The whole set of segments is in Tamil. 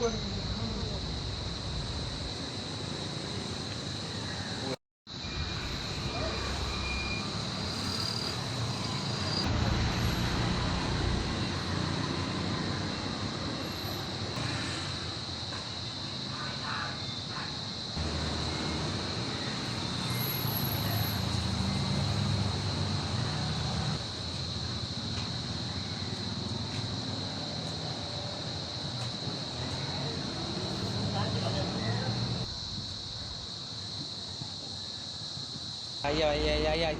Thank you. Ay, ay, ay.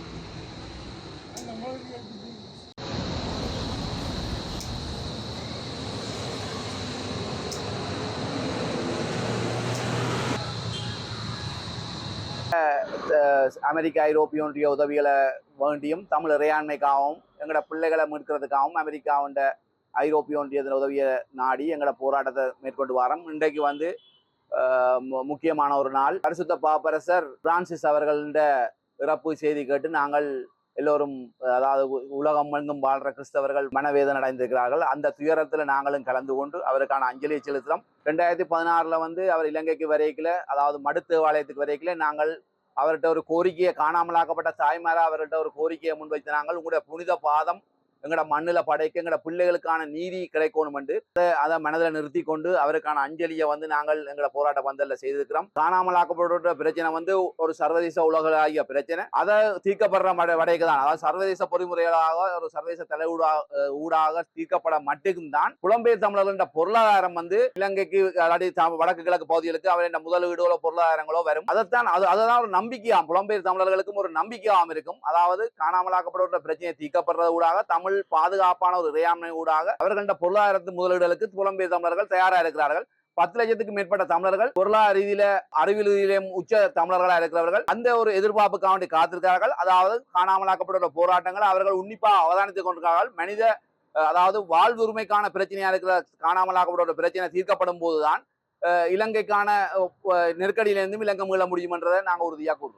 அஹ் அமெரிக்க ஐரோப்பிய ஒன்றிய உதவிகளை வேண்டியும் தமிழ் இறையாண்மைக்காகவும் எங்களோட பிள்ளைகளை மீட்கிறதுக்காகவும் அமெரிக்காவுண்ட ஐரோப்பிய ஒன்றியத்தின் உதவியை நாடி எங்களோட போராட்டத்தை மேற்கொண்டு வரோம் இன்றைக்கு வந்து முக்கியமான ஒரு நாள் பரிசுத்த பாப்பரசர் பிரான்சிஸ் அவர்கள இறப்பு செய்தி கேட்டு நாங்கள் எல்லோரும் அதாவது உ- உலகம் எங்கும் வாழ்ற கிறிஸ்தவர்கள் மனவேதனை அடைந்திருக்கிறார்கள். அந்த துயரத்தில் நாங்களும் கலந்து கொண்டு அவருக்கான அஞ்சலியை செலுத்துறோம். ரெண்டாயிரத்தி பதினாறில் வந்து அவர் இலங்கைக்கு வரைக்கல அதாவது மடுத்தேவாலயத்துக்கு வரைக்கல நாங்கள் அவர்கிட்ட ஒரு கோரிக்கையை காணாமலாக்கப்பட்ட தாய்மாரா அவர்கிட்ட ஒரு கோரிக்கையை முன்வைத்து நாங்கள் உங்களுடைய புனித பாதம் எங்களோட மண்ணில் படைக்க எங்களோட பிள்ளைகளுக்கான நீதி கிடைக்கணும் என்று அதை மனதில் நிறுத்தி கொண்டு அவருக்கான அஞ்சலியை வந்து நாங்கள் எங்களோட போராட்ட பந்தலில் செய்திருக்கிறோம். காணாமலாக்கப்பட்ட பிரச்சனை வந்து ஒரு சர்வதேச உலகளாகிய பிரச்சனை. அதை தீர்க்கப்படுற மட வடைக்கு தான். அதாவது சர்வதேச பொறிமுறைகளாக ஒரு சர்வதேச தலை ஊடாக தீர்க்கப்பட மட்டுக்கும் தான். புலம்பெயர் தமிழர்களின் பொருளாதாரம் வந்து இலங்கைக்கு அதாவது த- வடக்கு கிழக்கு பகுதிகளுக்கு அவரின் முதலீடுகளோ பொருளாதாரங்களோ வரும். அதைத்தான் அது அதுதான் ஒரு நம்பிக்கையாம். புலம்பெயர் தமிழர்களுக்கும் ஒரு நம்பிக்கையாகவும் இருக்கும். அதாவது காணாமலாக்கப்பட்ட பிரச்சனையை தீர்க்கப்படுறது ஊடாக தமிழ் பாதுகாப்பான ஒரு இறையாண்மை ஊடாக அவர்கள பொருளாதாரத்து முதலீடுகளுக்கு புலம்பெயர் தமிழர்கள் தயாராக இருக்கிறார்கள். பத்து லட்சத்துக்கு மேற்பட்ட தமிழர்கள் பொருளாதார ரீதியில அறிவியல் ரீதியிலும் உச்ச தமிழர்களா இருக்கிறவர்கள் அந்த ஒரு எதிர்பார்ப்புக்காக வேண்டி காத்திருக்கிறார்கள். அதாவது காணாமலாக்கப்பட்ட போராட்டங்கள் அவர்கள் உன்னிப்பா அவதானித்துக் கொண்டிருக்கிறார்கள். மனித அதாவது வாழ்வுரிமைக்கான பிரச்சனையா இருக்கிற காணாமலாக்கப்பட்ட பிரச்சனை தீர்க்கப்படும் போதுதான் அஹ், இலங்கைக்கான நெருக்கடியிலிருந்தும் இலங்கை மீள முடியும் என்றதை நாங்கள் உறுதியாக கூறுறோம்.